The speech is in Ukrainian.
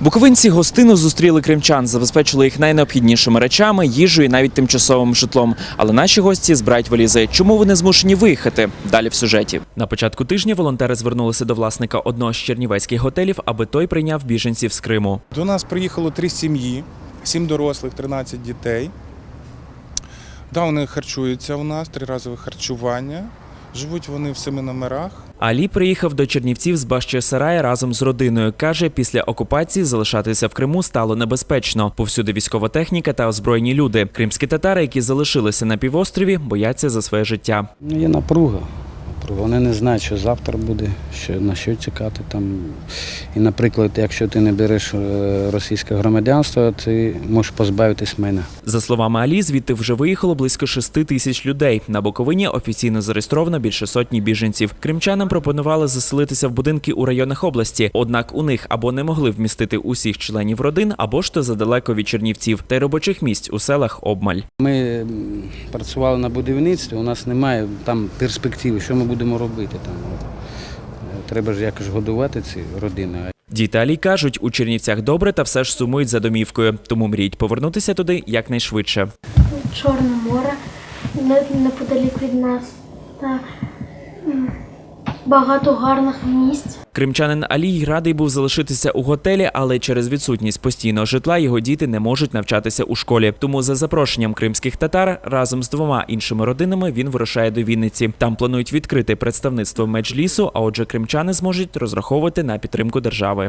Буковинці гостину зустріли кримчан, забезпечили їх найнеобхіднішими речами, їжею і навіть тимчасовим житлом. Але наші гості збирають валізи. Чому вони змушені виїхати? Далі в сюжеті. На початку тижня волонтери звернулися до власника одного з чернівецьких готелів, аби той прийняв біженців з Криму. До нас приїхало три сім'ї, сім дорослих, 13 дітей. Да, вони харчуються у нас, триразове харчування. Живуть вони в семи номерах. Алі приїхав до Чернівців з Бащесарая разом з родиною. Каже, після окупації залишатися в Криму стало небезпечно. Повсюди військова техніка та озброєні люди. Кримські татари, які залишилися на півострові, бояться за своє життя. Ну, є напруга. Вони не знають, що завтра буде, що, на що чекати там. І, наприклад, якщо ти не береш е, російське громадянство, ти можеш позбавитись мене. За словами Алі, звідти вже виїхало близько 6 тисяч людей. На Буковині офіційно зареєстровано більше сотні біженців. Кримчанам пропонували заселитися в будинки у районах області. Однак у них або не могли вмістити усіх членів родин, або ж то задалеко від Чернівців, та й робочих місць у селах обмаль. Ми працювали на будівництві, у нас немає там перспективи, що ми будемо робити там. Треба ж якось годувати ці родини. Діталі кажуть, у Чернівцях добре та все ж сумують за домівкою, тому мріють повернутися туди якнайшвидше. Чорне море неподалік від нас та багато гарних місць. Кримчанин Алій радий був залишитися у готелі, але через відсутність постійного житла його діти не можуть навчатися у школі. Тому за запрошенням кримських татар разом з двома іншими родинами він вирушає до Вінниці. Там планують відкрити представництво меджлісу, а отже, кримчани зможуть розраховувати на підтримку держави.